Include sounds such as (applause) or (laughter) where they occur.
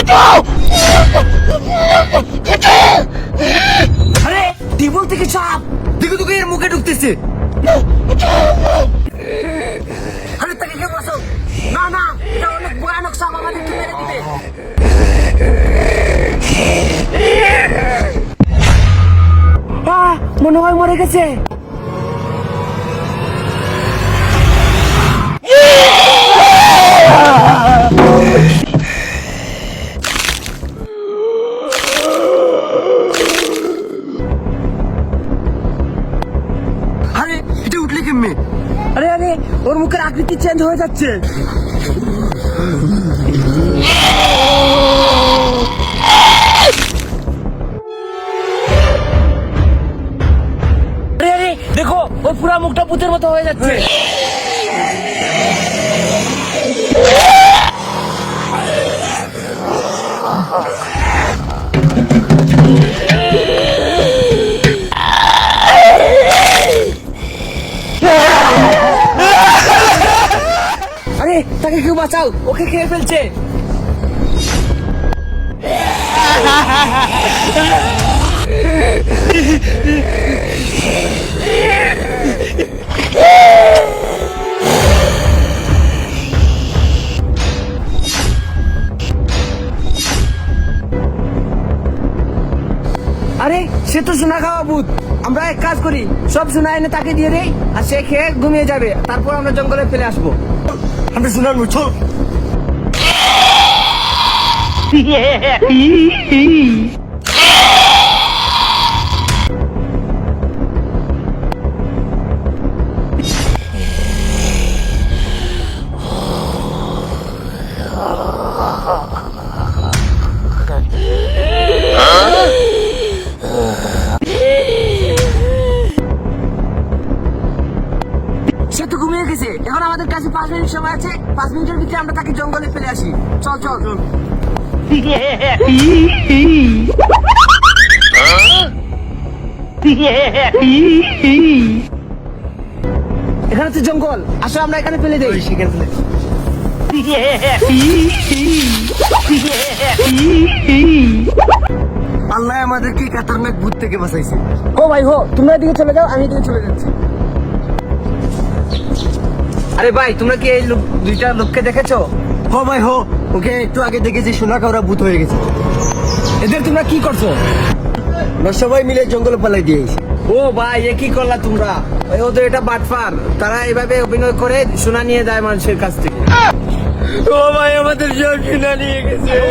বাঁচাও আরে টিবল থেকে সাপ দিকে দিকে এর মুখে ঢুকতেছে। আরে, তাকে কে বাঁচাও না না, এটা অনেক ভয়ানক সাপ আমাদের মেরে দিবে। মনে হয় মরে গেছে। ওর মুখের আকৃতি চেঞ্জ হয়ে যাচ্ছে। দেখো ওর পুরো মুখটা পুতের মতো হয়ে যাচ্ছে। আরে, তাকে কেউ বাঁচাও। ওকে খেয়ে ফেলছে। আরে, সে তো সোনা খাওয়া ভূত। আমরা এক কাজ করি, সব সোনা এনে তাকে দিয়ে দেই, আর সে খেয়ে ঘুমিয়ে যাবে। তারপর আমরা জঙ্গলে ফেলে আসব। আমরা সোনার মুছো সে পাঁচ মিনিট সময় আছে পাঁচ মিনিটের ভিতরে আমরা তাকে জঙ্গলে ফেলে আসি। চল চল। এখানে তো জঙ্গল। আসো আমরা এখানে ফেলে দেই। সেখানে ফেলে আল্লাহ আমাদেরকে এই খাতারনাক ভূত থেকে বাঁচাইছে। ও ভাই হো তোমরা এদিকে চলে যাও আমি এদিকে চলে যাচ্ছি। আরে ভাই তোমরা কি এই লোক দুইটা লোককে দেখেছ? হো ভাই হো। ওকে একটু আগে দেখেছি সোনা কাউরা ভূত হয়ে গেছে। এদের তোমরা কি করছ? সবাই মিলে জঙ্গল পালাই দিয়েছি ও ভাই এ কি করলা তোমরা? ও তো এটা বাটফার তারা এভাবে অভিনয় করে সোনা নিয়ে যায় মানুষের কাছ থেকে। ও ভাই আমাদের সব সোনা নিয়ে গেছে। (laughs)